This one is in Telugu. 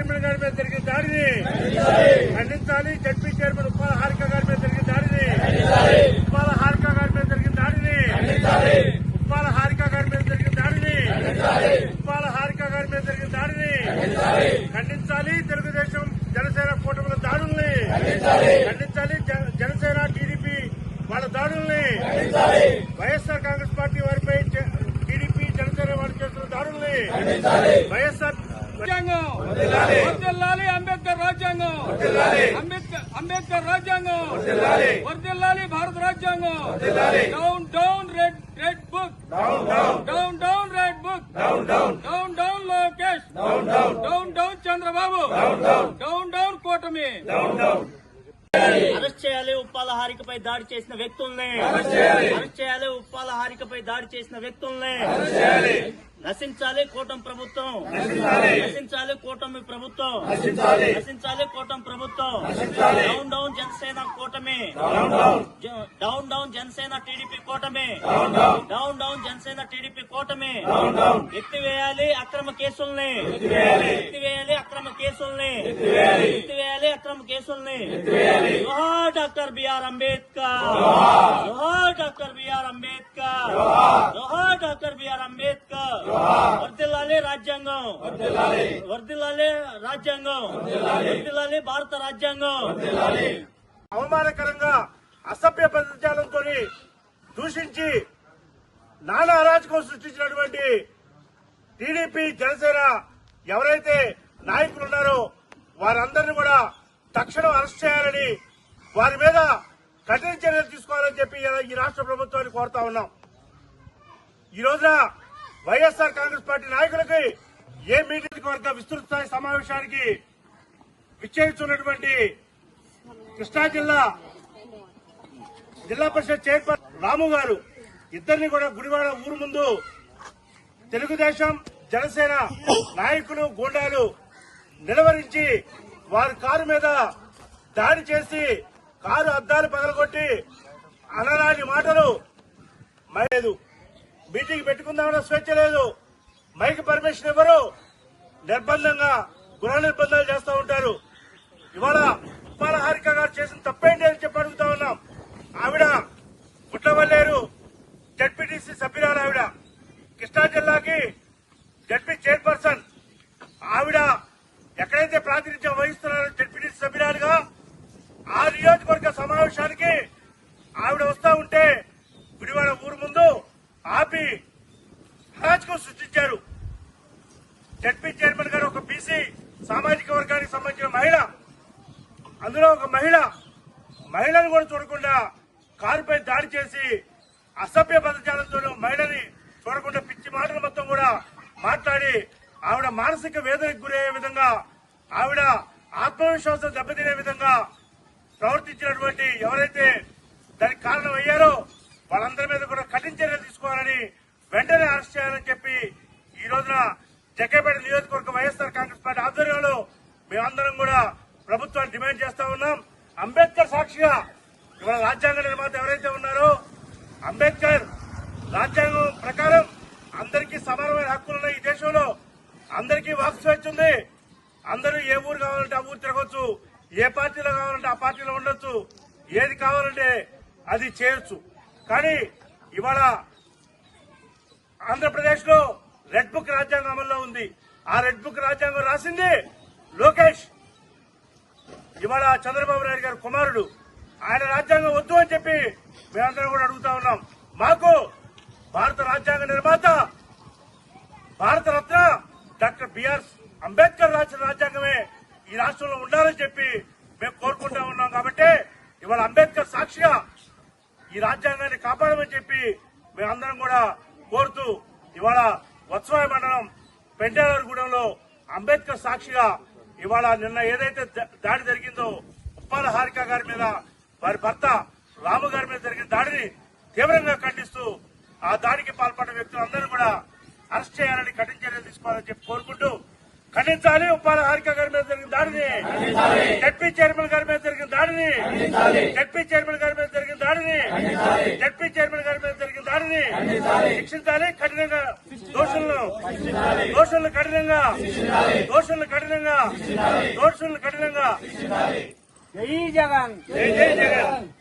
చైర్మన్ గారి మీద జరిగిన దాడిని ఖండించాలి. జడ్పీ చైర్మన్ ఉప్పాల హారిక గారి మీద జరిగిన దాడిని ఉప్పాల హారిక గారి మీద జరిగిన దాడిని ఉప్పాల హారిక గారి మీద జరిగిన దాడిని ఉప్పాల హారిక గారి మీద జరిగిన దాడిని ఖండించాలి. తెలుగుదేశం జనసేన కూటమిల దాడుల్ని ఖండించాలి. జన- జనసేన టీడీపీ వాళ్ళ దాడుల్ని వైఎస్ఆర్ కాంగ్రెస్ పార్టీ వారిపై టీడీపీ జనసేన వారు చేస్తున్న దాడుల్ని వైఎస్ఆర్ రాజ్యాంగం. వర్దిల్లాలి అంబేద్కర్ రాజ్యాంగం. అంబేద్కర్ అంబేద్కర్ రాజ్యాంగం. వర్దిల్లాలి భారత రాజ్యాంగం. Down down red red book. Down down. Red book. Down down. Lokesh. Down down. Chandrababu. Down down. కూటమి. అరెస్ట్ చేయాలి ఉప్పాల హారికపై దాడి చేసిన వ్యక్తుల్ని. అరెస్ట్ చేయాలి. ఉప్పాల హారికపై దాడి చేసిన వ్యక్తుల్ని. నశించాలి కూటమి ప్రభుత్వం. నశించాలి. కూటమి ప్రభుత్వం. నశించాలి. కూటమి ప్రభుత్వం. డౌన్ డౌన్ జనసేన కూటమి. Down down. జనసేన టీడీపీ కూటమి. Down down. జనసేన టీడీపీ కూటమి. ఎత్తివేయాలి అక్రమ కేసుల్ని. ఎత్తివేయాలి. అక్రమ కేసుల్ని. అక్రమ కేసుల్ని. జోహార్ డాక్టర్ బిఆర్ అంబేద్కర్. జోహార్. Doctor BR Ambedkar. జోహార్. Doctor BR Ambedkar. వర్దిల్లాలి రాజ్యాంగం. వర్దిల్లాలి. రాజ్యాంగం. వర్దిల్లాలి. భారత రాజ్యాంగం. అవమానకరంగా అసభ్య పదజాలంతో దూషించి నానా అరాజకం సృష్టించినటువంటి టీడీపీ జనసేన ఎవరైతే నాయకులు ఉన్నారో వారందరినీ కూడా తక్షణం అరెస్ట్ చేయాలని వారి మీద కఠిన చర్యలు తీసుకోవాలని చెప్పి ఈ రాష్ట్ర ప్రభుత్వాన్ని కోరుతా ఉన్నాం. ఈ రోజున వైఎస్ఆర్ కాంగ్రెస్ పార్టీ నాయకులకి ఏ మీటింగ్ వర్గ విస్తృత స్థాయి సమావేశానికి విచ్చేస్తున్నటువంటి కృష్ణా జిల్లా జిల్లా పరిషత్ చైర్మన్ రాము గారు ఇద్దరిని కూడా గుడివాడ ఊరు ముందు తెలుగుదేశం జనసేన నాయకులు గూండాలు నిలవరించి వారి కారు మీద దాడి చేసి కారు అద్దాలు పగలగొట్టి అనరాని మాటలు. లేదు. మీటింగ్ పెట్టుకుందామన్న స్వేచ్ఛ లేదు. మైక్ పర్మిషన్ ఇవ్వరు. నిర్బంధంగా గృహ నిర్బంధాలు చేస్తూ ఉంటారు. ఇవాళ ఉప్పాల హారిక గారు చేసిన తప్పేంటి అని చెప్పి అడుగుతా ఉన్నాం. ఆవిడ గుట్లవల్లేరు జడ్పీటీసీ సభ్యురాలు ఆవిడ. కృష్ణా జిల్లాకి జడ్పీ చైర్పర్సన్. ఆవిడ ఎవరైతే ప్రాతినిధ్యం వహిస్తున్నారో జడ్పీటీసీ సభ్యురాలుగా ఆ నియోజకవర్గ సమావేశానికి ఆవిడ వస్తా ఉంటే గుడివాడ ఊరు ముందు ఆపి హరాజ్కం సృష్టించారు. జడ్పీ చైర్మన్ గారు ఒక బీసీ సామాజిక వర్గానికి సంబంధించిన మహిళ. అందులో ఒక మహిళ. మహిళను కూడా చూడకుండా కారుపై దాడి చేసి అసభ్య పదజాలంతో మహిళని చూడకుండా పిచ్చి మాటలు మొత్తం కూడా మాట్లాడి ఆవిడ మానసిక వేదనకు గురయ్యే విధంగా ఆవిడ ఆత్మవిశ్వాసం దెబ్బతినే విధంగా ప్రవర్తించినటువంటి ఎవరైతే దానికి కారణం అయ్యారో వాళ్ళందరి మీద కూడా కఠిన చర్యలు తీసుకోవాలని వెంటనే అరెస్ట్ చేయాలని చెప్పి ఈ రోజున జగ్గేపేట నియోజకవర్గ వైఎస్ఆర్ కాంగ్రెస్ పార్టీ ఆధ్వర్యంలో మేమందరం కూడా ప్రభుత్వాన్ని డిమాండ్ చేస్తా ఉన్నాం. అంబేద్కర్ సాక్షిగా ఇవాళ రాజ్యాంగ నిర్మాత ఎవరైతే ఉన్నారో అంబేద్కర్ రాజ్యాంగం ప్రకారం అందరికీ సమానమైన హక్కులున్నాయి ఈ దేశంలో. అందరికీ వాక్ స్వేచ్ఛ ఉంది. అందరూ ఏ ఊరు కావాలంటే ఆ ఊరు తిరగచ్చు ఏ పార్టీలో కావాలంటే ఆ పార్టీలో ఉండొచ్చు ఏది కావాలంటే అది చేయొచ్చు. కానీ ఇవాళ ఆంధ్రప్రదేశ్లో రెడ్ బుక్ రాజ్యాంగం అమల్లో ఉంది. ఆ రెడ్ బుక్ రాజ్యాంగం రాసింది లోకేష్. ఇవాళ చంద్రబాబు నాయుడు గారి కుమారుడు. ఆయన రాజ్యాంగం వద్దు అని చెప్పి మేమందరం కూడా అడుగుతా ఉన్నాం. మాకు భారత రాజ్యాంగ నిర్మాత భారతరత్న డాక్టర్ బిఆర్ అంబేద్కర్ రాసిన రాజ్యాంగమే ఈ రాష్ట్రంలో ఉండాలని చెప్పి మేము కోరుకుంటా ఉన్నాం కాబట్టి ఇవాళ అంబేద్కర్ సాక్షిగా ఈ రాజ్యాంగాన్ని కాపాడమని చెప్పి మేమందరం కూడా కోరుతూ ఇవాళ వత్సవాయ మండలం పెంటాలగూడెంలో అంబేద్కర్ సాక్షిగా ఇవాళ నిన్న ఏదైతే దాడి జరిగిందో ఉప్పాల హారిక గారి మీద వారి భర్త రాము గారి మీద జరిగిన దాడిని తీవ్రంగా ఖండిస్తూ ఆ దాడికి పాల్పడిన వ్యక్తులందరూ కూడా అరెస్ట్ చేయాలని కఠిన చర్యలు తీసుకోవాలని చెప్పి కోరుకుంటూ ఖండించాలి. ఉప్పాల హారిక గారి మీద జరిగిన దాడిని. జడ్పీ చైర్మన్ గారి మీద జరిగిన దాడిని. జడ్పీ చైర్మన్ గారి మీద జరిగిన దాడిని. జడ్పీ చైర్మన్ గారి మీద జరిగిన దాడిని. శిక్షించాలి కఠినంగా. దోషులను. దోషులను కఠినంగా. దోషులను కఠినంగా. దోషులను కఠినంగా. జై జగన్. జై జై జగన్.